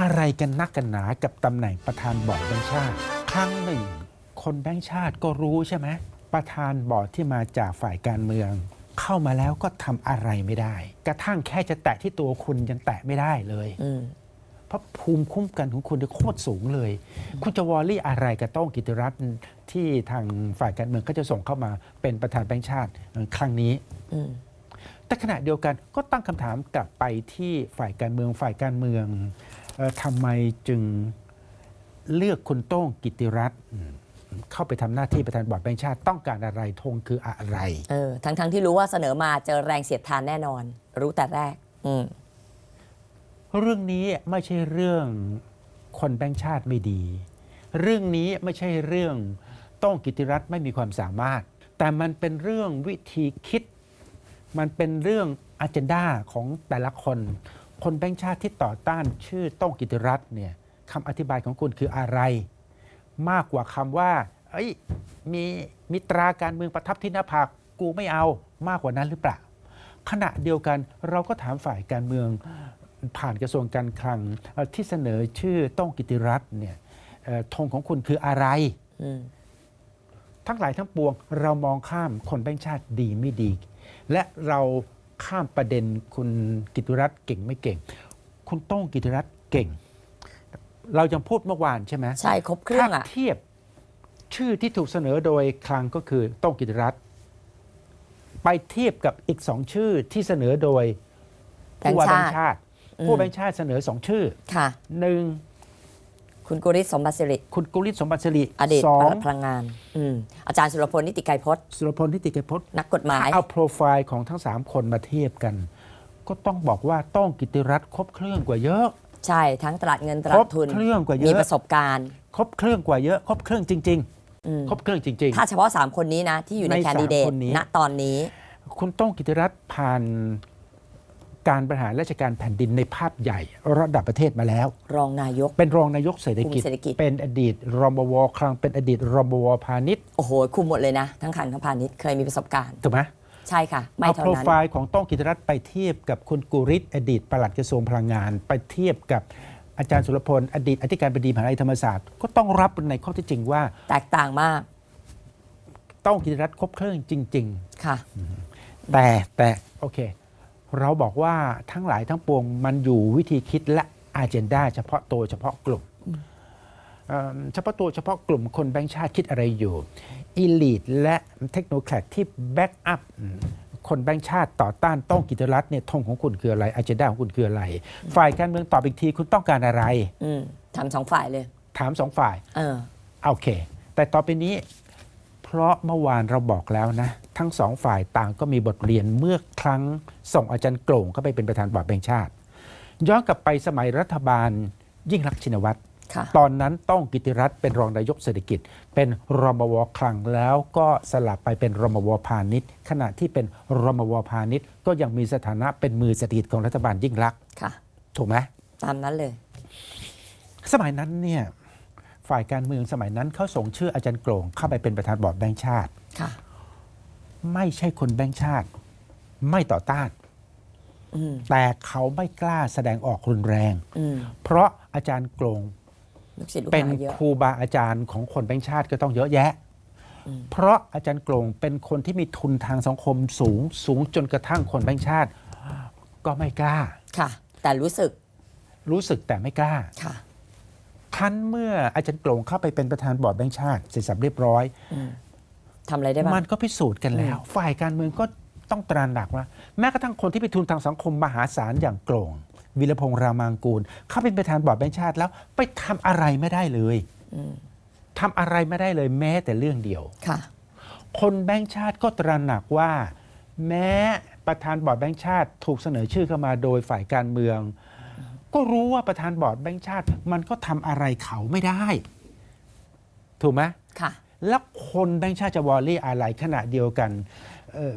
อะไรกันนักกันหนากับตำแหน่งประธานบอร์ดแบงค์ชาติ ครั้งหนึ่ง คนแบงค์ชาติก็รู้ใช่ไหมประธานบอร์ดที่มาจากฝ่ายการเมือง เข้ามาแล้วก็ทำอะไรไม่ได้ กระทั่งแค่จะแตะที่ตัวคุณยังแตะไม่ได้เลยอืมเพราะภูมิคุ้มกันของคุณเนี่ยโคตรสูงเลย คุณจะวอรี่อะไรกับโต้องกิติรัตน์ที่ทางฝ่ายการเมืองก็จะส่งเข้ามาเป็นประธานแบงค์ชาติเอ่อครั้งนี้อืมแต่ขณะเดียวกันก็ตั้งคำถามกลับไปที่ฝ่ายการเมืองฝ่ายการเมืองเอ่อ ทำไมจึงเลือกคุณโต้งกิติรัตน์อืมเข้าไปทำหน้าที่ประธานบอร์ดแบงค์ชาติต้องการอะไรธงคืออะไร เออทั้งทั้งที่รู้ว่าเสนอมาเจอแรงเสียดทานแน่นอน รู้แต่แรก อืมเรื่องนี้ไม่ใช่เรื่องคนแบงค์ชาติไม่ดี เรื่องนี้ไม่ใช่เรื่องโต้องกิติรัตน์ไม่มีความสามารถ แต่มันเป็นเรื่องวิธีคิด มันเป็นเรื่องอ g e n d a ของแต่ละคน คนแบงค์ชาติที่ต่อต้านชื่อโต้องกิติรัตน์เนี่ยคำอธิบายของคุณคืออะไร มากกว่าคำว่าเอ้ยมีมิตราการเมืองประทับที่หน้าผากกูไม่เอามากกว่านั้นหรือเปล่า ขณะเดียวกันเราก็ถามฝ่ายการเมืองผ่านกระทรวงการคลังเอ่อที่เสนอชื่อโต้องกิติรัตน์เนี่ยเอ่อธงของคุณคืออะไรอืมทั้งหลายทั้งปวงเรามองข้ามคนแบงค์ชาติดีไม่ดี และเรา ข้ามประเด็นคุณกิติรัตน์เก่งไม่เก่ง คุณโต้งกิติรัตน์เก่ง เรายังพูดเมื่อวานใช่ไหมใช่ครบเครื่องถ้าอะเทียบชื่อที่ถูกเสนอโดยคลังก็คือโต้งกิติรัตน์ไปเทียบกับอีกสองชื่อที่เสนอโดยผู้ว่าแบแบงงค์ค์ชาชาติติอืมผู้ว่าแบงค์ชาติเสนอสองชื่อค่ะ หนึ่ง คุณกุริศสมบัติสิริ คุณกุลิศสมบัติสิริอดีตสอปงลัดพลังงานอืมอาจารย์สุรพลนิติไกรพจน์ สุรพลนิติไกรพจน์นักกฎหมายถ้าเอาโปรไฟล์ของทั้ง 3 คนมาเทียบกัน ก็ต้องบอกว่าต้องกิติรัตน์ครบเครื่องกว่าเยอะ ใช่ทั้งตลาดเงินตคลารบดทุนเครื่องกว่าเยมีอะประสบการณ์ ครบเครื่องกว่าเยอะ ครบเครื่องจริงอืมๆครบเครื่องจริงถ้าเฉพาะ 3 คนนี้นะ ที่อยู่ในในแคนดิเดสามตคนนี้ ณตอนนี้ๆคุณต้องกิติรัตน์ผ่าน การบริหารราชการแผ่นดินในภาพใหญ่ระดับประเทศมาแล้ว รองนายก เป็นรองนายกเศรษฐกิจ คุมเศรษฐกิจ เป็นอดีตรมวคลังเป็นอดีตรมวพาณิชย์โอ้โห คุมหมดเลยนะ ทั้งขันทั้งพาณิชย์เคยมีประสบการณ์ ถูกไหมใช่ค่ะ ไม่เอาเท่าโปรนั้นไฟล์ของต้องกิติรัตน์ไปเทียบกับคุณกุริศอดีตปลัดกระทรวงพลังงาน ไปเทียบกับอาจารย์สุรพลอดีตอธิการบดีมหาวิทยาลัยธรรมศาสตร์ก็ต้องรับในข้อเที่จริงว่า แตกต่างมากต้องกิติรัตน์ครบเครื่องจริงค่ะๆแต่แต่โอเค เราบอกว่าทั้งหลายทั้งปวงมันอยู่วิธีคิดและอาเจนดาเฉพาะตัวเฉพาะกลุ่มเอ่อเฉพาะตัวเฉพาะกลุ่มคนแบงค์ชาติคิดอะไรอยู่อีลีดและเทคโนแครดที่แบ็กอัพคนแบงค์ชาติต่อต้านต้องกิจรัตน์เนี่ยธงของคุณคืออะไรอาเจนดาของคุณคืออะไร ฝ่ายการเมืองตอบอีกทีคุณต้องการอะไรอืมทำสองฝ่ายเลย ถามสองฝ่ายเออโอเค แต่ต่อไปนี้ เพราะเมื่อวานเราบอกแล้วนะ ทั้งสองฝ่ายต่างก็มีบทเรียนเมื่อครั้ง ส่งอาจารย์โกลงเข้าไปเป็นประธานบอร์ดแบงค์ชาติ ย้อนกลับไปสมัยรัฐบาลยิ่งรักษณ์ชินวัตรค่ะตอนนั้นต้องกิติรัตน์เป็นรองนายกเศรษฐกิจ เป็นรมวคลังแล้วก็สลับไปเป็นรมวพาณิชย์ ขณะที่เป็นรมวพาณิชย์ ก็ยังมีสถานะเป็นมือเศรษฐกิจของรัฐบาลยิ่งรักษณ์ค่ะถูกไหมตามนั้นเลย สมัยนั้นเนี่ยฝ่ายการเมืองสมัยนั้นเขาส่งชื่ออาจารย์โกลงเข้าไปเป็นประธานบอร์ดแบงค์ชาติค่ะไม่ใช่คนแบงค์ชาติ ไม่ต่อต้านอืม แต่เขาไม่กล้าแสดงออกรุนแรงอืมเพราะอาจารย์โกลงลูกศิษย์ลูกเป็นหาเยอะครูบาอาจารย์ของคนแบงค์ชาติก็ต้องเยอะแยะอืมเพราะอาจารย์โกลงเป็นคนที่มีทุนทางสังคมสูงสูงจนกระทั่งคนแบงค์ชาติ ก็ไม่กล้าค่ะ แต่รู้สึก รู้สึกแต่ไม่กล้าค่ะครั้นเมื่ออาจารย์โกลงเข้าไปเป็นประธานบอร์ดแบงค์ชาติเสร็จสับเรียบร้อยอืมทำอะไรได้บ้างมันก็พิสูจน์กันแล้ว ฝ่ายการเมืองก็ ต้องตระหนักว่า แม้กระทั่งคนที่ไปทุนทางสังคมมหาศาลอย่างโกลงวิรพงษ์รามางกูล เข้าเป็นประธานบอร์ดแบงค์ชาติแล้วไปทำอะไรไม่ได้เลยอืมทำอะไรไม่ได้เลยแม้แต่เรื่องเดียวค่ะ คนแบงค์ชาติก็ตระหนักว่า แม้ประธานบอร์ดแบงค์ชาติถูกเสนอชื่อเข้ามาโดยฝ่ายการเมือง ก็รู้ว่าประธานบอร์ดแบงค์ชาติ มันก็ทำอะไรเขาไม่ได้ ถูกไหมค่ะ แล้วคนแบงค์ชาติจะวอลลี่อะไรขณะเดียวกันเอ่อ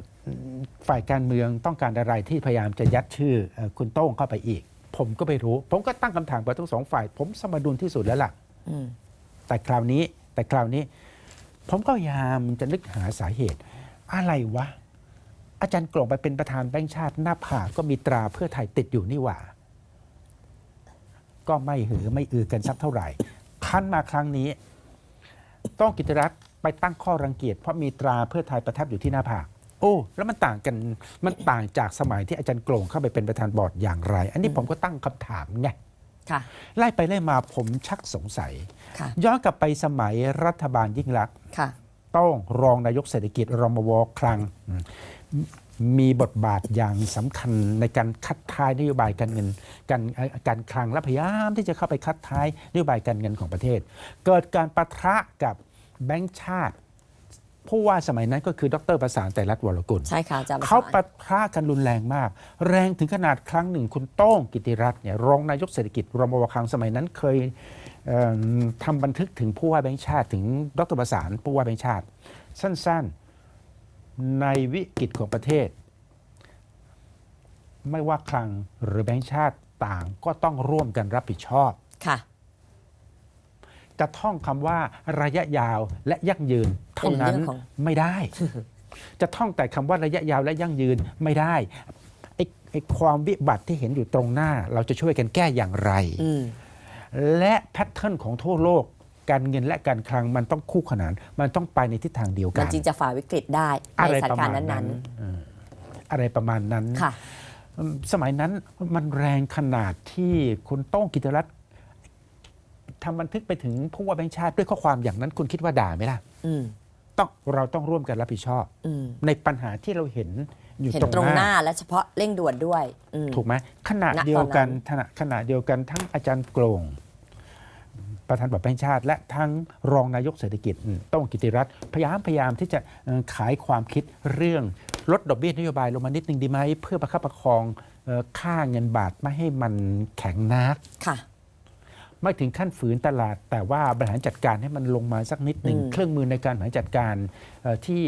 ฝ่ายการเมืองต้องการอะไรที่พยายามจะยัดชื่อเอ่อคุณโต้งเข้าไปอีก ผมก็ไม่รู้ ผมก็ตั้งคำถามกับทั้งสองฝ่าย ผมสมดุลที่สุดแล้วล่ะอืมแต่คราวนี้แต่คราวนี้ ผมก็พยายามจะนึกหาสาเหตุ อะไรวะ อาจารย์กลงไปเป็นประธานแบงค์ชาติหน้าผากก็มีตราเพื่อไทยติดอยู่นี่หว่ากก็ไม่หือไม่อือกันสักเท่าไหร่คันมาครั้งนี้ ต้องกิตติรัตน์ไปตั้งข้อรังเกียจเพราะมีตราเพื่อไทยประทับอยู่ที่หน้าผาก โอ้แล้วมันต่างกันมันต่างจากสมัยที่อาจารย์โกลงเข้าไปเป็นประธานบอร์ดอย่างไร อันนี้ผมก็ตั้งคำถามไงค่ะไไล่ไปไล่มาผมชักสงสัยค่ะย้อนกลับไปสมัยรัฐบาลยิ่งลักษณ์ค่ะต้องรองนายกเศรษฐกิจรมวคลังอืมมีบทบาทอย่างสำคัญในการคัดท้ายนโยบายการเงินการเอ่อการคลังและพยายามที่จะเข้าไปคัดท้ายนโยบายการเงินของประเทศ เกิดการประทะกับแบงก์ชาติ ผู้ว่าสมัยนั้นก็คือดรประสานแต่รัฐวรกุล ใช่ค่ะอาจารย์ประเขาสานปะทะกันรุนแรงมาก แรงถึงขนาดครั้งหนึ่งคุณโต้งกิติรัตน์เนี่ยรองนายกเศรษฐกิจรมวคลังสมัยนั้นเคยเอิ่มทำบันทึกถึงผู้ว่าแบงค์ชาติ ถึงดรประสานผู้ว่าแบงค์ชาติ สั้นๆ ในวิกฤตของประเทศ ไม่ว่าคลังหรือแบงค์ชาติต่างก็ต้องร่วมกันรับผิดชอบค่ะ จะท่องคำว่าระยะยาวและยั่งยืน เท่านั้นเป็นเรื่องของ ไม่ได้ จะท่องแต่คำว่าระยะยาวและยั่งยืนไม่ได้ไอ้ไอ้ความวิบัติที่เห็นอยู่ตรงหน้า เราจะช่วยกันแก้อย่างไร อืม และแพทเทิร์นของทั่วโลก การเงินและการคลังมันต้องคู่ขนาน มันต้องไปในทิศทางเดียวมักันน จึงจะฝ่าวิกฤตได้อะในไรสถาประนการมาณณ์นั้นั้นนเอออะไรประมาณนั้น ๆ ค่ะอืมสมัยนั้นมันแรงขนาดที่คุณโต้งกิตติรัตน์ ทำบันทึกไปถึงผู้ว่าแบงค์ชาติด้วยข้อความอย่างนั้นคุณคิดว่าด่าไหมล่ะอืมต้องเราต้องร่วมกันรับผิดชอบ อืมในปัญหาที่เราเห็นอยู่เห็นตรงตรงหหน้าน้า และเฉพาะเร่งด่วนด้วยอืม ถูกไหมขณะณเดียวกันตอนนั้น ขณะขณะเดียวกันทั้งอาจารย์โกลงประธานบอร์ดแบงค์ชาติ และทั้งรองนายกเศรษฐกิจอืมต้องกิติรัตน์พยายามพยายามที่จะเอ่อขายความคิดเรื่องลดดอกเบี้ยนโยบายลงมานิดนึงดีไหม เพื่อประคับประคองเอ่อค่าเงินบาทไม่ให้มันแข็งนัก ค่ะ ไม่ถึงขั้นฝืนตลาด แต่ว่าบริหารจัดการให้มันลงมาสักนิดหนึ่งอืมเครื่องมือในการบริหารจัดการเอ่อที่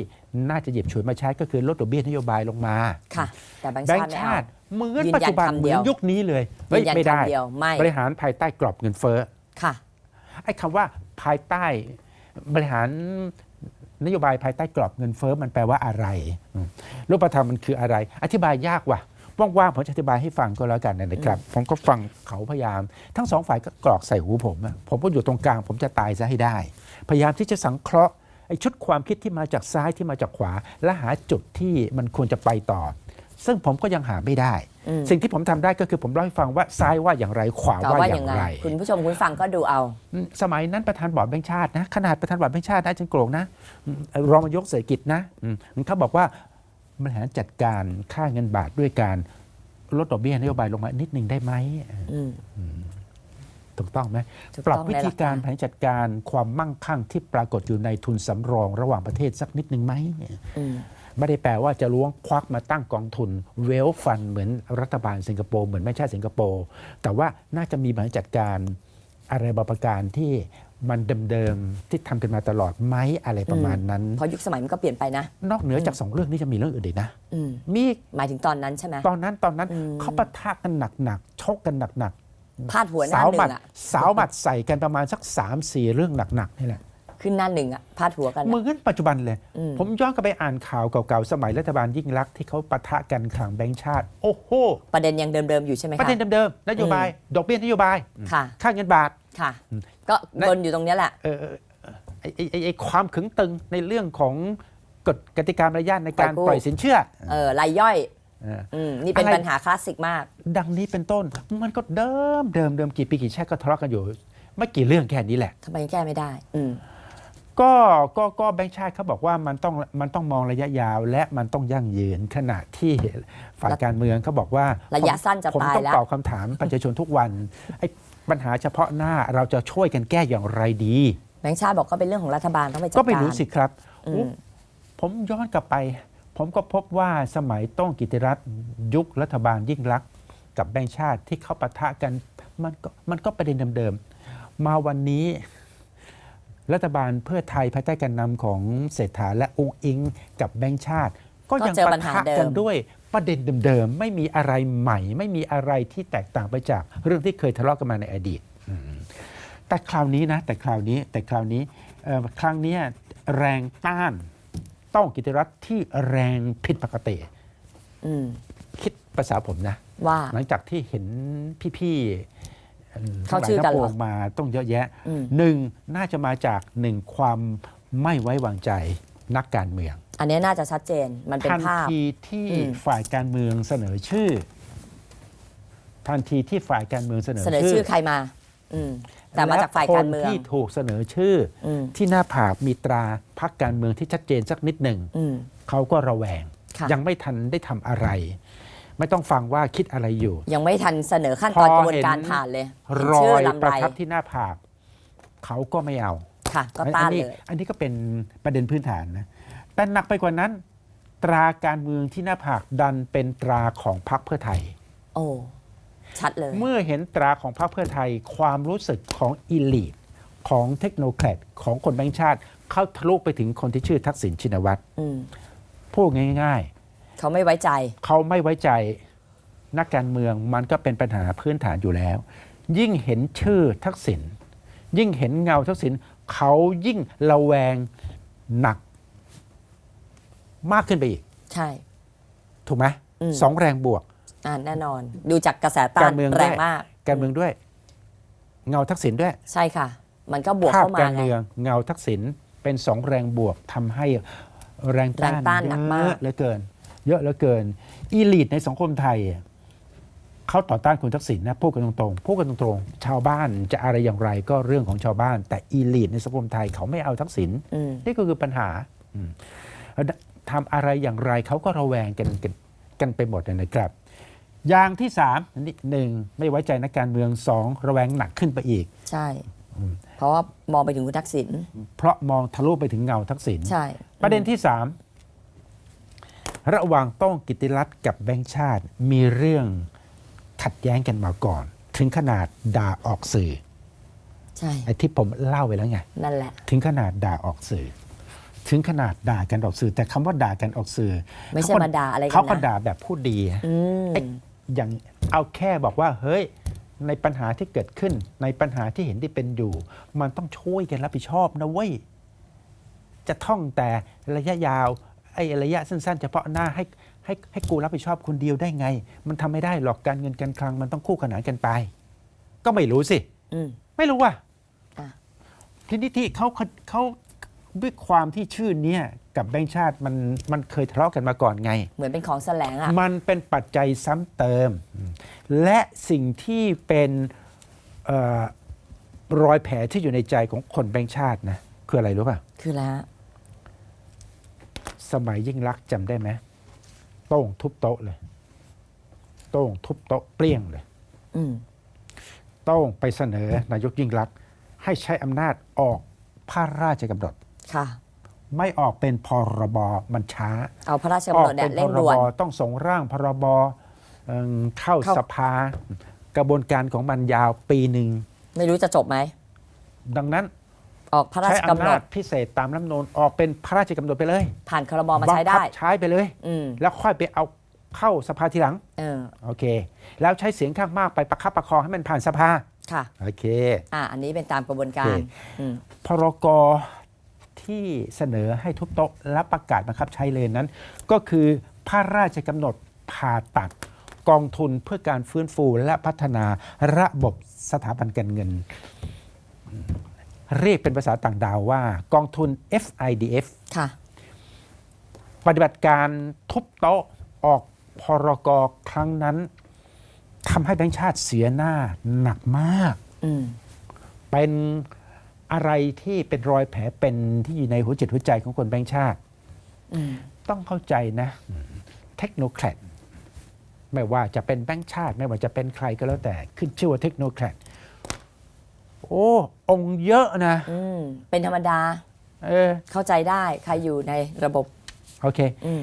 น่าจะหยิบฉวยมาใช้ก็คือลดดอกเบี้ยนโยบายลงมาค่ะแต่แบงค์แบงชาติค์ไม่ชาเอาติเหมือนยืนยันปัจจุบันคำเหเดีมือยนวยุคนี้เลยยืนยันไม่ได้คำเดียวไม่บริหารภายใต้กรอบเงินเฟ้อค่ะไอ้คำว่าภายใต้บริหารนโยบายภายใต้กรอบเงินเฟ้อมันแปลว่าอะไรอืมรูปธรรมมันคืออะไร อธิบายยากว่ะ ว่างๆผมจะอธิบายให้ฟังก็แล้วกันนะครับ ผมก็ฟังเขาพยายาม ทั้งสองฝ่ายก็กรอกใส่หูผมอะผมก็อยู่ตรงกลาง ผมจะตายซะให้ได้ พยายามที่จะสังเคราะห์ไอ้ชุดความคิดที่มาจากซ้ายที่มาจากขวา และหาจุดที่มันควรจะไปต่อ ซึ่งผมก็ยังหาไม่ได้อืมสิ่งที่ผมทำได้ก็คือผมเล่าให้ฟังว่าซ้ายว่าอย่างไรขวาก็ว่าว่าออย่าย่างงไงไร คุณผู้ชมคุณฟังก็ดูเอาอืมสมัยนั้นประธานบอร์ดแบงค์ชาตินะขนาดประธานบอร์ดแบงค์ชาตินะอาจารย์โกลงนะอืมรองนายกเศรษฐกิจนะอืมเขาบอกว่า บริหารจัดการค่าเงินบาทด้วยการลดดอกเบี้ยนโยบายลงมานิดนึงได้ไหมอืมถูกต้องไหมถูกปรับต้องวิธีการบริหารจัดการความมั่งคั่งที่ปรากฏอยู่ในทุนสำรองระหว่างประเทศสักนิดนึงไหมอืมไม่ได้แปลว่าจะล้วงควักมาตั้งกองทุนเวลฟันเหมือนรัฐบาลสิงคโปร์เหมือนไม่ใช่สิงคโปร์แต่ว่าน่าจะมีบริหารจัดการอะไรบางประการที่ มันเดิมๆที่ทำกันมาตลอดไหมอะไรประมาณนั้นเพราะยุคสมัยมันก็เปลี่ยนไปนะ นอกเหนือจากสองเรื่องนี้จะมีเรื่องอื่นอีกนะอืมมีหมายถึงตอนนั้นใช่ไหมตอนนั้นตอนนั้นอืมเขาปะทะกันหนักๆชกกันหนักพาดหัวหๆน้าสาวหหมันึ่ดงอะสาวหมัดใส่กันประมาณสัก3ามสี่เรื่องหนักๆนี่แหละขึ้นหน้าหนึ่งอะพาดหัวกันเหมือะอนปัจจุบันเลยอืมผมย้อนกลับไปอ่านข่าวเก่าๆสมัยรัฐบาลยิ่งรักษณ์ที่เขาปะทะกันขังแบงค์ชาติ โอ้โหประเด็นยังเดิมๆอยู่ใช่ไหมประคะเด็นเดิมๆนโยบาย ดอกเบี้ยนโยบายค่ะค่าเงินบาท ค่ะอืมก็นั่นกลอยู่ตรงเนี้ยแหละเออเออเออไอ้ไอ้ไอ้ไอ้ความขึงตึงในเรื่องของกฎกติกามารยาทในการปล่อยกู้ปล่อยสินเชื่อเออรายย่อยเอออืมนี่เป็นอะไรปัญหาคลาสสิกมาก ดังนี้เป็นต้นมันก็เดิมเดิมเดิมกี่ปีกี่ชาติก็ทะเลาะกันอยู่ ไม่กี่เรื่องแค่นี้แหละทำไมแก้ไม่ได้ อืม ก็ก็ก็แบงค์ชาติเขาบอกว่ามันต้องมันต้องมองระยะยาวและมันต้องยั่งยืนขณะที่ฝ่ายการเมืองเขาบอกว่าระยะสั้นจะผมตายต้องแล้วตอบคำถามประชาชนทุกวันไอ้ปัญหาเฉพาะหน้าเราจะช่วยกันแก้อย่างไรดีแบงค์ชาติบอกก็เป็นเรื่องของรัฐบาลต้องไปจัดก็การไม่รู้สิครับอืมโอ้ผมย้อนกลับไป ผมก็พบว่าสมัยต้องกิติรัตน์ยุครัฐบาลยิ่งรักษณ์กับแบงค์ชาติที่เขาปะทะกันมันก็มันก็ประเด็นเดิมๆมาวันนี้ รัฐบาลเพื่อไทยภายใต้การนำของเศรษฐาและองค์อิง กับแบงค์ชาติ ก็ยังก็เจอปะปัญหาทะเดิมกันด้วยประเด็นเดิมๆ ไม่มีอะไรใหม่ ไม่มีอะไรที่แตกต่างไปจากเรื่องที่เคยทะเลาะกันมาในอดีตอืมแต่คราวนี้นะ แต่คราวนี้แต่คราวนี้เอ่อครั้งเนี้ยแรงต้านต้องกิติรัตน์ที่แรงผิดปกติอืมคิดภาษาผมนะ ว่าหลังจากที่เห็นพี่ๆ เข้าชื่อกันเหรอทั้งหลายทั้งปวงมาต้องเยอะแยะอืมหนึ่งน่าจะมาจากหนึ่งความไม่ไว้วางใจนักการเมือง อันนี้น่าจะชัดเจนมันเป็นทันภาพทีที่อืมฝ่ายการเมืองเสนอชื่อ ทันทีที่ฝ่ายการเมืองเสนอเสนอชื่อใครมาอืมแต่มาจากฝ่ายการเมืองและคนที่ถูกเสนอชื่ออมที่หน้าผากมีตราพักการเมืองที่ชัดเจนสักนิดหนึ่งอืมเขาก็ระแวงค่ะยังไม่ทันได้ทำอะไร ไม่ต้องฟังว่าคิดอะไรอยู่ ยังไม่ทันเสนอขั้นตอนพอกระบวนการเห็นผ่านเลยรชื่อยลำประไรทับที่หน้าผากเขาก็ไม่เอาค่ะก็อันต้านนี้เลยอันนี้ก็เป็นประเด็นพื้นฐานนะแต่หนักไปกว่านั้น ตราการเมืองที่หน้าผากดันเป็นตราของพรรคเพื่อไทย โอ้ชัดเลย เมื่อเห็นตราของพรรคเพื่อไทย ความรู้สึกของอีลีทของเทคโนแครดของคนแบงค์ชาติ เข้าทะลุไปถึงคนที่ชื่อทักษิณชินวัตรอืมพูดง่าย เขาไม่ไว้ใจๆเขาไม่ไว้ใจนักการเมืองมันก็เป็นปัญหาพื้นฐานอยู่แล้ว ยิ่งเห็นชื่อทักษิณยิ่งเห็นเงาทักษิณเขายิ่งระแวงหนัก มากขึ้นไปอีก ใช่ ถูกไหมอืม สองแรงบวก อ่าแน่นอน ดูจากกระแสต้าการรเมืองแรด้งวยมาก การเมืองด้วย เงาทักษิณด้วย ใช่ค่ะ มันก็บวกภาพเข้ามาการไง เมืองเงาทักษิณเป็นสองแรงบวกทำให้แรงต้านแรงต้านหนักมาก เยอะเหลือเกิน เยอะเหลือเกินอีลีทในสังคมไทยอะเขาต่อต้านคุณทักษิณนะพูดกันตรงๆพูดกันตรงๆ ชาวบ้านจะอะไรอย่างไรก็เรื่องของชาวบ้าน แต่อีลีทในสังคมไทยเขาไม่เอาทักษิณอืมนี่ก็คือปัญหาอืมทำอะไรอย่างไรเขาก็ระแวงกันกันกันไปหมดเลยนะครับ อย่างที่สามอันนี้หนึ่งไม่ไว้ใจนักการเมืองสองระแวงหนักขึ้นไปอีก ใช่ เพราะว่ามองไปถึงคุณทักษิณเพราะมองทะลุไปถึงเงาทักษิณใช่ ประเด็นที่สาม ระหว่างโต้องกิติรัตน์กับแบงค์ชาติ มีเรื่องขัดแย้งกันมาก่อน ถึงขนาดด่าออกสื่อใช่ไอ้ที่ผมเล่าไปแล้วไงนั่นแหละ ถึงขนาดด่าออกสื่อ ถึงขนาดด่ากันออกสื่อ แต่คำว่าด่ากันออกสื่อ ไม่ใช่เขก็มาด่าอะไรกันนะเขาก็ด่าแบบพูดดีอืมไอ้อย่างเอาแค่บอกว่า เฮ้ย ในปัญหาที่เกิดขึ้น ในปัญหาที่เห็นที่เป็นอยู่ มันต้องช่วยกันรับผิดชอบนะเว้ยจะท่องแต่ระยะยาว ไอ้ระยะสั้นๆ เฉพาะหน้าให้ให้ให้กูรับผิดชอบคนเดียวได้ไง มันทำไม่ได้หรอกการเงินการคลังมันต้องคู่ขนานกันไป ก็ไม่รู้สิอืมไม่รู้ว่าอะทีนี้ที่เขาเขาเขาด้วยความที่ชื่อเนี้ยกับแบงค์ชาติมันมันเคยทะเลาะกันมาก่อนไง เหมือนเป็นของแสลงอะมันเป็นปัจจัยซ้ำเติม และสิ่งที่เป็นเออรอยแผลที่อยู่ในใจของคนแบงค์ชาตินะคืออะไรรู้ป่ะ คือแล้ว สมัยยิ่งรักษณ์จำได้ไหมโต้งทุบโต๊ะเลย โต้งทุบโต๊ะเปรี้ยงเลยอืมโต้งไปเสนอนายกยิ่งรักษณ์ให้ใช้อำนาจออกพระราชกำหนดค่ะ ไม่ออกเป็นพรบมันช้า เอาพระราชอกำอหนกดเนี่ยเป็นเร่พงรด่วบนต้องส่งร่างพรบเอิ่มเข้าเข้าสภา กระบวนการของมันยาวปีหนึ่ง ไม่รู้จะจบไหม ดังนั้น ออกพระราใช้ชกำหอำนนาจดพิเศษตามรัฐธรรมนูญออกเป็นพระราชกำหนดไปเลยผ่านครมมาใช้บังคัได้บใช้ไปเลย อืมแล้วค่อยไปเอาเข้าสภาทีหลัง เออโอเค แล้วใช้เสียงข้างมากไปประคับประคองให้มันผ่านสภา ค่ะ โอเค อ่า อันนี้เป็นตามกระบวนการโอเค อืมพรกที่เสนอให้ทุบโต๊ะและประกาศบังคับใช้เลยนั้น ก็คือพระราชกำหนดผ่าตัดกองทุนเพื่อการฟื้นฟูและพัฒนาระบบสถาบันการเงิน เรียกเป็นภาษาต่างดาวว่ากองทุน FIDF ค่ะ ปฏิบัติการทุบโต๊ะออกพรกครั้งนั้นทำให้แบงค์ชาติเสียหน้าหนักมากอืมเป็นอะไรที่เป็นรอยแผลเป็นที่อยู่ในหัวจิตหัวใจของคนแบงค์ชาติอืมต้องเข้าใจนะ เทคโนแครดไม่ว่าจะเป็นแบงค์ชาติ ไม่ว่าจะเป็นใครก็แล้วแต่ ขึ้นชื่อว่าเทคโนแครด โอ้องค์เยอะนะ อืมเป็นธรรมดา เออเข้าใจได้ใครอยู่ในระบบ โอเค อืม